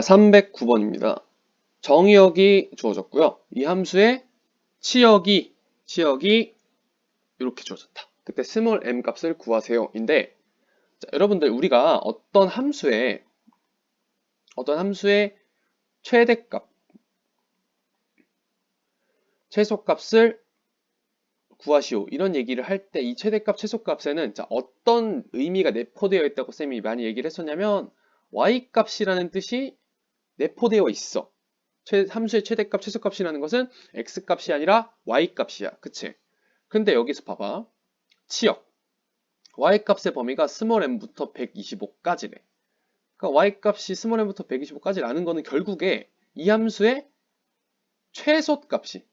자, 309번입니다. 정의역이 주어졌고요. 이 함수의 치역이, 치역이 이렇게 주어졌다. 그때 스몰 m 값을 구하세요. 인데, 자, 여러분들 우리가 어떤 함수의, 어떤 함수의 최대값, 최소값을 구하시오. 이런 얘기를 할 때 이 최대값, 최소값에는 자, 어떤 의미가 내포되어 있다고 쌤이 많이 얘기를 했었냐면 y값이라는 뜻이 내포되어 있어. 최, 함수의 최대값, 최소값이라는 것은 x값이 아니라 y값이야. 그치? 근데 여기서 봐봐. 치역. y값의 범위가 스몰 m부터 125까지래. 그러니까 y값이 스몰 m부터 125까지라는 거는 결국에 이 함수의 최소값이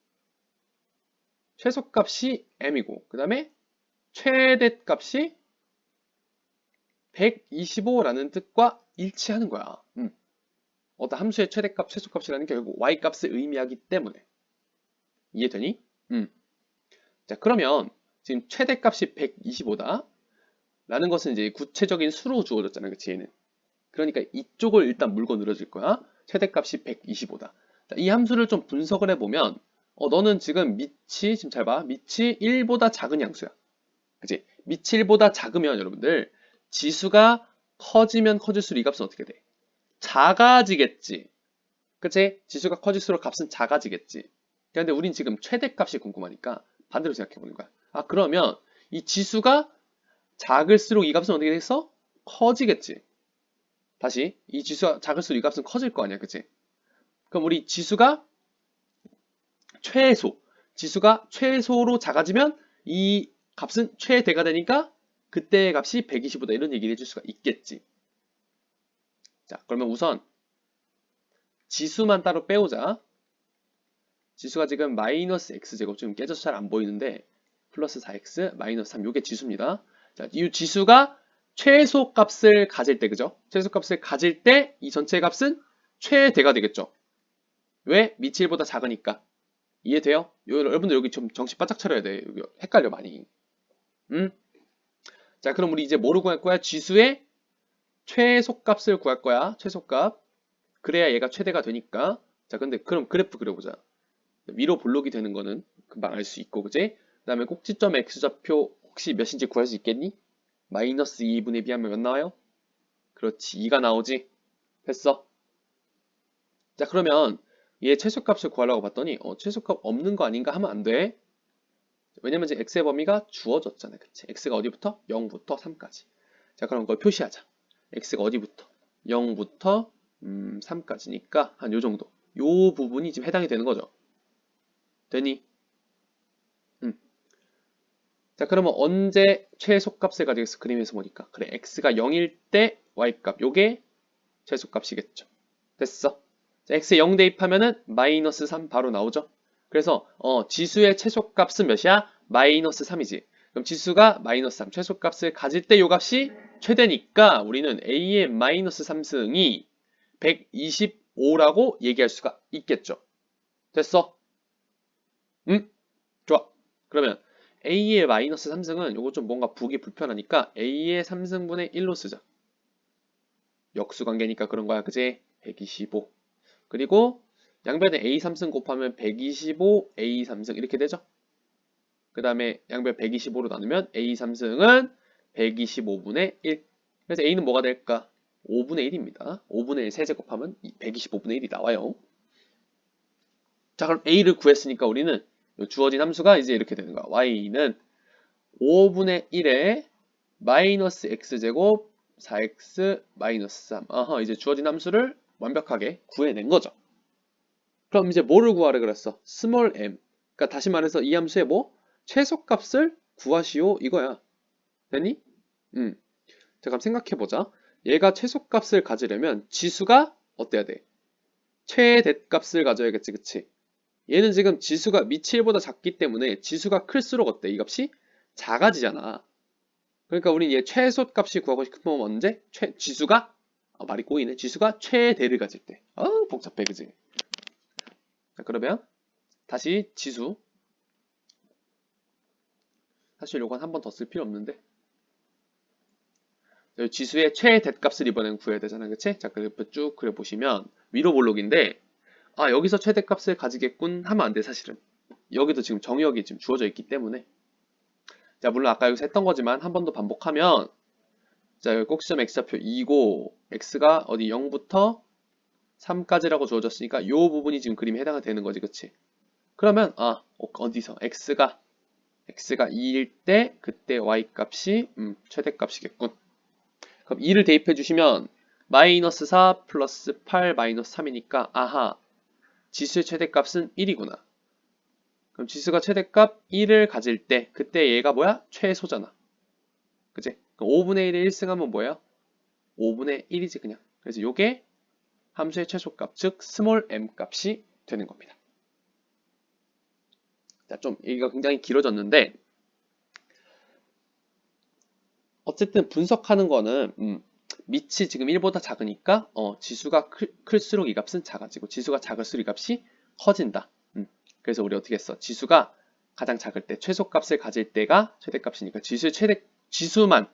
최소값이 m이고 그 다음에 최대값이 125라는 뜻과 일치하는 거야. 음. 어떤 함수의 최대값, 최소값이라는 게 결국 y값을 의미하기 때문에 이해되니? 음. 자 그러면 지금 최대값이 125다 라는 것은 이제 구체적인 수로 주어졌잖아 그치 얘는 그러니까 이쪽을 일단 물고 늘어질 거야 최대값이 125다 자, 이 함수를 좀 분석을 해보면 어, 너는 지금 밑이 지금 잘 봐. 밑이 1보다 작은 양수야. 그치? 밑이 1보다 작으면 여러분들 지수가 커지면 커질수록 이 값은 어떻게 돼? 작아지겠지. 그치? 지수가 커질수록 값은 작아지겠지. 그런데 우린 지금 최대값이 궁금하니까 반대로 생각해 보는 거야. 아 그러면 이 지수가 작을수록 이 값은 어떻게 됐어? 커지겠지. 다시 이 지수가 작을수록 이 값은 커질 거 아니야. 그치? 그럼 우리 지수가 최소 지수가 최소로 작아지면 이 값은 최대가 되니까 그때의 값이 125다 이런 얘기를 해줄 수가 있겠지. 자 그러면 우선 지수만 따로 빼오자. 지수가 지금 마이너스 x제곱 지금 깨져서 잘 안 보이는데 플러스 4x 마이너스 3 요게 지수입니다. 자, 이 지수가 최소 값을 가질 때 그죠? 최소 값을 가질 때 이 전체 값은 최대가 되겠죠. 왜? 미치1보다 작으니까. 이해돼요? 여러분들 여기 좀 정신 바짝 차려야 돼. 여기 헷갈려 많이. 음? 자, 그럼 우리 이제 뭐를 구할 거야? 지수의 최소값을 구할 거야. 최소값. 그래야 얘가 최대가 되니까. 자, 근데 그럼 그래프 그려보자. 위로 볼록이 되는 거는 금방 알 수 있고, 그지? 그 다음에 꼭지점 x좌표 혹시 몇인지 구할 수 있겠니? 마이너스 2분의 비하면 몇 나와요? 그렇지, 2가 나오지? 됐어. 자, 그러면 얘 최소값을 구하려고 봤더니 어, 최소값 없는 거 아닌가 하면 안 돼. 왜냐면 이제 x의 범위가 주어졌잖아요. 그치? x가 어디부터? 0부터 3까지. 자 그럼 그걸 표시하자. X가 어디부터? 0부터 음, 3까지니까 한 요 정도. 요 부분이 지금 해당이 되는 거죠. 되니? 음. 자 그러면 언제 최소값을 가지겠어? 그림에서 보니까. 그래 x가 0일 때 y값. 요게 최소값이겠죠. 됐어. x에 0 대입하면은 마이너스 3 바로 나오죠. 그래서 어, 지수의 최소값은 몇이야? 마이너스 3이지. 그럼 지수가 마이너스 3 최소값을 가질 때 요 값이 최대니까 우리는 a의 마이너스 3승이 125라고 얘기할 수가 있겠죠. 됐어? 응? 좋아. 그러면 a의 마이너스 3승은 요거 좀 뭔가 보기 불편하니까 a의 3승분의 1로 쓰자. 역수관계니까 그런 거야. 그지? 125. 그리고 양변에 A 3승 곱하면 125 A 3승 이렇게 되죠. 그 다음에 양변 125로 나누면 A 3승은 125분의 1. 그래서 A는 뭐가 될까? 5분의 1입니다. 5분의 1 세제 곱하면 125분의 1이 나와요. 자 그럼 A를 구했으니까 우리는 주어진 함수가 이제 이렇게 되는 거야. Y는 5분의 1에 마이너스 X제곱 4X 마이너스 3. 아하 이제 주어진 함수를 완벽하게 구해낸 거죠. 그럼 이제 뭐를 구하래 그랬어? small m. 그러니까 다시 말해서 이 함수의 뭐? 최소값을 구하시오 이거야. 되니? 음. 자 그럼 생각해보자. 얘가 최소값을 가지려면 지수가 어때야 돼? 최대값을 가져야겠지 그치? 얘는 지금 지수가 1보다 작기 때문에 지수가 클수록 어때? 이 값이 작아지잖아. 그러니까 우린 얘 최소값이 구하고 싶으면 언제? 최, 지수가 어, 말이 꼬이네. 지수가 최대를 가질 때. 어, 복잡해, 그지? 자, 그러면 다시 지수. 사실 요건 한 번 더 쓸 필요 없는데. 여기 지수의 최대값을 이번엔 구해야 되잖아, 그치? 자, 그래프 쭉 그려보시면 위로 볼록인데 아 여기서 최대값을 가지겠군 하면 안 돼 사실은. 여기도 지금 정의역이 지금 주어져 있기 때문에. 자 물론 아까 여기서 했던 거지만 한 번 더 반복하면 자 여기 꼭지점 x좌표 2고 x가 어디 0부터 3까지라고 주어졌으니까 이 부분이 지금 그림에 해당이 되는 거지 그치? 그러면 아 어, 어디서? x가 x가 2일 때 그때 y 값이 음, 최대 값이겠군 그럼 2를 대입해 주시면 마이너스 4 플러스 8 마이너스 3이니까 아하 지수의 최대값은 1이구나 그럼 지수가 최대값 1을 가질 때 그때 얘가 뭐야? 최소잖아 그치? 그럼 5분의 1의 1승하면 뭐예요? 5분의 1이지 그냥 그래서 요게 함수의 최소값 즉 스몰 m 값이 되는 겁니다 자, 좀 얘기가 굉장히 길어졌는데 어쨌든 분석하는 거는 음, 밑이 지금 1보다 작으니까 어, 지수가 클, 클수록 이 값은 작아지고 지수가 작을수록 이 값이 커진다. 음, 그래서 우리 어떻게 했어? 지수가 가장 작을 때 최소값을 가질 때가 최대값이니까 지수의 최대 지수만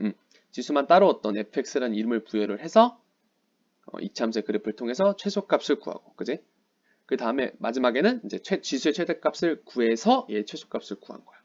음, 지수만 따로 어떤 fx라는 이름을 부여를 해서 어, 이참수의 그래프를 통해서 최소값을 구하고 그지? 그 다음에 마지막에는 이제 최, 지수의 최대값을 구해서 얘 최소값을 구한 거야. 음.